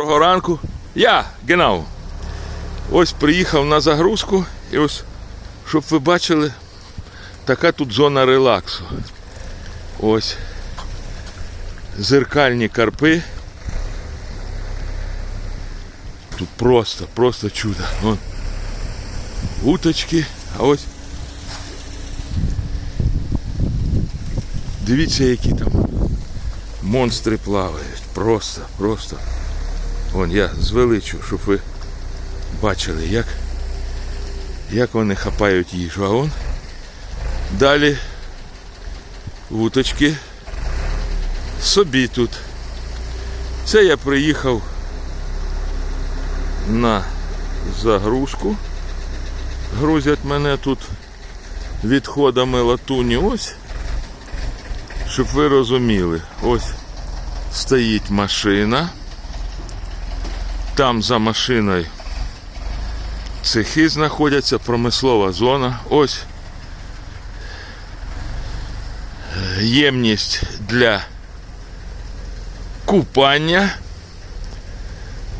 Доброго ранку. Я, Генау. Ось приїхав на загрузку і ось, щоб ви бачили, така тут зона релаксу. Ось зеркальні карпи. Тут просто, просто чудо. Вон уточки, а ось дивіться, які там монстри плавають. Просто, просто. Вон я звеличу, щоб ви бачили, як, як вони хапають їжу. А он далі вуточки собі тут. Це я приїхав на загрузку. Грузять мене тут відходами латуні. Ось, щоб ви розуміли, ось стоїть машина. Там за машиною цехи знаходяться, промислова зона. Ось ємність для купання.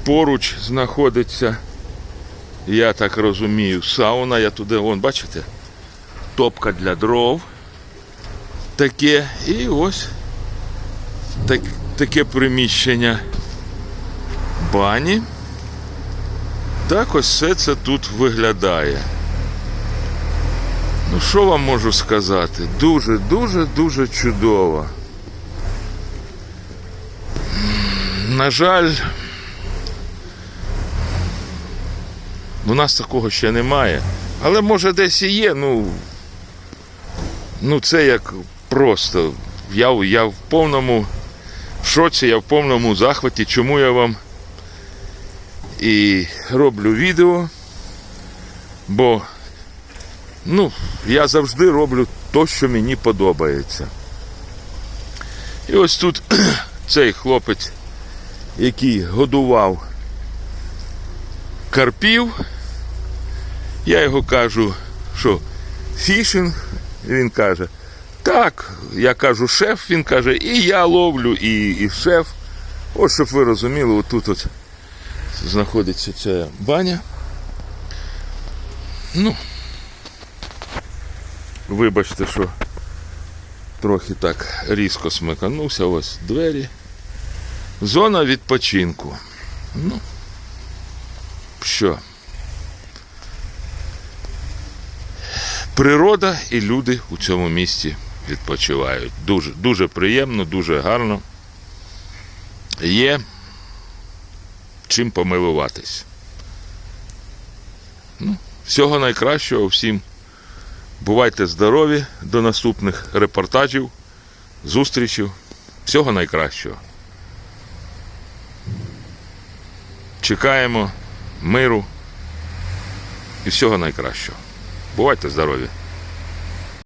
Поруч знаходиться, я так розумію, сауна. Я туди, вон, бачите, топка для дров. Таке. І ось так, таке приміщення бані. Так ось все це тут виглядає. Ну, що вам можу сказати? Дуже, дуже, дуже чудово. На жаль, у нас такого ще немає. Але може десь і є, ну. Ну, це як просто. Я, я в повному шоці, я в повному захваті, чому я вам і роблю відео, бо ну, я завжди роблю те, що мені подобається. І ось тут цей хлопець, який годував карпів, я його кажу, що фішинг, він каже, так, я кажу шеф, він каже, і я ловлю, і, і шеф. Ось щоб ви розуміли, отут от знаходиться ця баня. Ну, вибачте, що трохи так різко смиканувся. Ось двері. Зона відпочинку. Ну, що? Природа і люди у цьому місті відпочивають. Дуже, дуже приємно, дуже гарно. Є чим помилуватись. Ну, всього найкращого всім. Бувайте здорові, до наступних репортажів, зустрічів. Всього найкращого. Чекаємо миру і всього найкращого. Бувайте здорові!